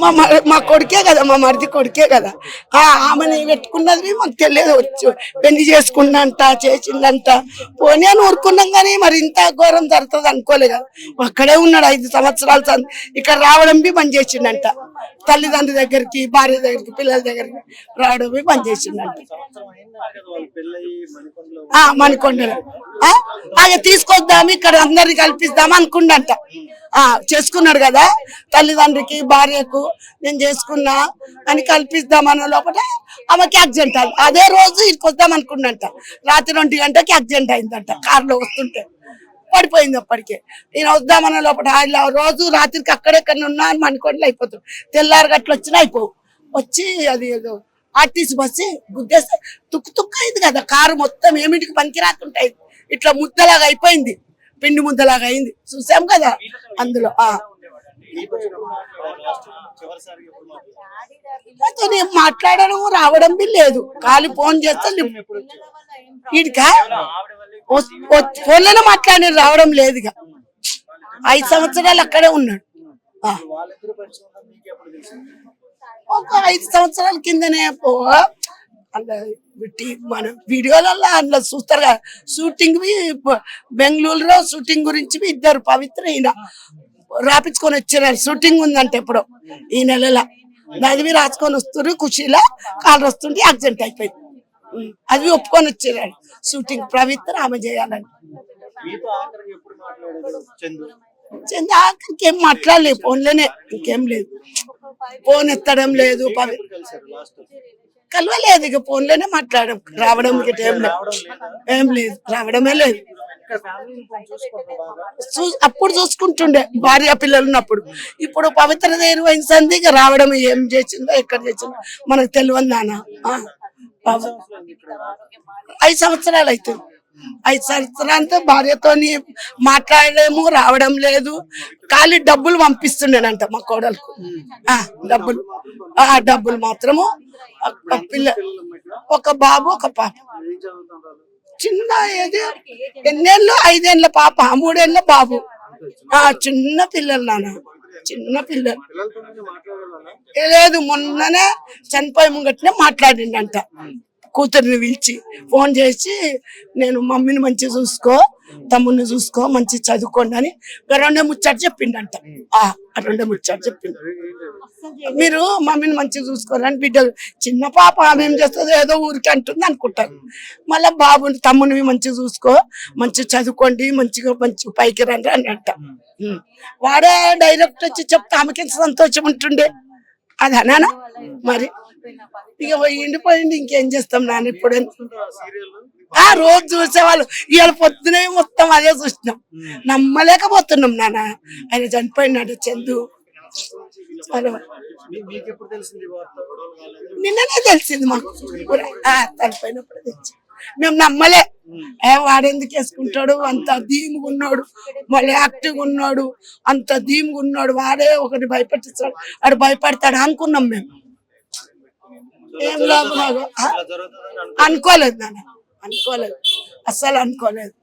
మా మా కొడుకే కదా మా మరిది కొడుకే కదా. ఆ ఆమెని పెట్టుకున్నది మాకు తెలియదు వచ్చు. పెళ్ళి చేసుకున్నంట చేసిందంట. పోనీ అని ఊరుకున్నాం కానీ మరి ఇంత ఘోరం జరుగుతుంది అనుకోలే కదా. అక్కడే ఉన్నాడు ఐదు సంవత్సరాలు ఇక్కడ రావడం బి బంద్ చేసిండంట. తల్లిదండ్రుల దగ్గరికి భార్య దగ్గరికి పిల్లల దగ్గరికి రావడం బి బంద్ చేసిండంట. ఆ మణికొండలో. ఆ, తీసుకొద్దాము తీసుకొద్దాం ఇక్కడ అందరికి కల్పిస్తాము అనుకుండంట చేసుకున్నాడు కదా తల్లిదండ్రికి భార్యకు నేను చేసుకున్నా అని కల్పిస్తాం అన్న లోపల ఆమెకి యాక్సిడెంట్ అయింది అదే రోజు ఇక్కడికి వద్దాం అనుకున్నంట. రాత్రి ఒంటి గంటకి యాక్సిడెంట్ అయిందంట కారులో వస్తుంటే. పడిపోయింది అప్పటికే. నేను వద్దామన్న లోపల ఇలా రోజు రాత్రికి అక్కడెక్కడ ఉన్నా అని మణికొండలు అయిపోతుంది. తెల్లారి గట్ల వచ్చినా అయిపోవు వచ్చి అది ఏదో ఆర్టీసీ బస్సు గుద్దేస్తే తుక్కు తుక్కు అయింది కదా. కారు మొత్తం ఏమిటికి పనికి రాకుంటాయి ఇట్లా ముద్దలాగా అయిపోయింది. పిండి ముద్దలాగా అయింది. చూసాం కదా? అందులో ఆ. నేను మాట్లాడడం రావడం బి లేదు. ఖాళీ ఫోన్ చేస్తే ఇడికా ఫోన్లోనే మాట్లాడి రావడం లేదు ఇక. ఐదు సంవత్సరాలు అక్కడే ఉన్నాడు. ఆ. ఒక ఐదు సంవత్సరాల కిందనే పో అలా మన వీడియోలలో అందులో చూస్తారు షూటింగ్ బెంగళూరులో షూటింగ్ గురించి ఇద్దరు పవిత్ర ఈయన రాపించుకొని వచ్చారు షూటింగ్ ఉందంటే ఇప్పుడు ఈ నెలలో. అది రాసుకొని వస్తారు ఖుషీలో కాలు వస్తుంటే యాక్సిడెంట్ అయిపోయింది. అది ఒప్పుకొని వచ్చారు షూటింగ్ పవిత్ర ఆమె చేయాలని. చందు? ఇంకేం మాట్లాడలేదు ఫోన్లోనే. ఇంకేం లేదు. ఫోన్ ఎత్తడం లేదు పవి ఎప్పుడు కలిసారు లాస్ట్? కలవలేదు ఇక ఫోన్లోనే మాట్లాడడం. రావడం ఏం లేదు. ఏం లేదు. రావడమే లేదు. చూ అప్పుడు చూసుకుంటుండే. భార్య పిల్లలు ఉన్నప్పుడు. ఇప్పుడు పవిత్ర నిర్వహించింది ఇక రావడం ఏం చేసిందో ఎక్కడ చేసిందో మనకు తెలియదు నాన్న. ఆ, ఐదు సంవత్సరాలు అవుతుంది. ఐదు సంవత్సరాలతో భార్యతోని మాట్లాడలేము రావడం లేదు. ఖాళీ డబ్బులు పంపిస్తుండేనంట మా కోడలకు. ఆ, డబ్బులు. ఆ డబ్బులు మాత్రము. పిల్ల ఒక బాబు ఒక పాప. చిన్న ఏది? ఎన్నేళ్ళు? ఐదేళ్ళ పాప మూడేళ్ళ బాబు. ఆ చిన్న పిల్లలు నాన్న. చిన్న పిల్లలు. లేదు మొన్ననే చనిపోయి ముంగట్నే మాట్లాడిండంట. కూతుర్ని పిలిచి ఫోన్ చేసి నేను మమ్మీని మంచిగా చూసుకో తమ్ముడిని చూసుకో మంచి చదువుకోండి అని రెండే ముచ్చట చెప్పిండంట. ఆ రెండే ముచ్చట చెప్పిండు. మీరు మమ్మీని మంచిగా చూసుకోరని బిడ్డలు చిన్న పాప ఆమె ఏం చేస్తుంది ఏదో ఊరికి అంటుంది అనుకుంటారు. మళ్ళీ బాబుని తమ్ముని మంచిగా చూసుకో మంచిగా చదువుకోండి మంచిగా మంచిగా పైకి రండి అని అంట వాడే డైరెక్ట్ వచ్చి చెప్తే ఆమెకి సంతోషం ఉంటుండే. అది అన్నానా మరి ఇక పోయిండి ఇంకేం చేస్తాం నాన్న ఇప్పుడు? ఆ రోజు చూసేవాళ్ళు ఇవాళ పొద్దునే మొత్తం అదే చూసినాం. నమ్మలేకపోతున్నాం నాన్న ఆయన చనిపోయినాడు చందు. నిన్ననే తెలిసింది మాకు. చనిపోయినప్పుడు తెలిసింది. మేము నమ్మలే. వాడెందుకు వేసుకుంటాడు? అంత ధీముగా ఉన్నాడు. మళ్ళీ యాక్టివ్గా ఉన్నాడు. అంత ధీముగా ఉన్నాడు. వాడే ఒకటి భయపెట్టిస్తాడు. వాడు భయపడతాడు అనుకున్నాం మేము. ఏం లాభం అనుకోలేదు నాన్న. అనుకోలేదు. అస్సలు అనుకోలేదు.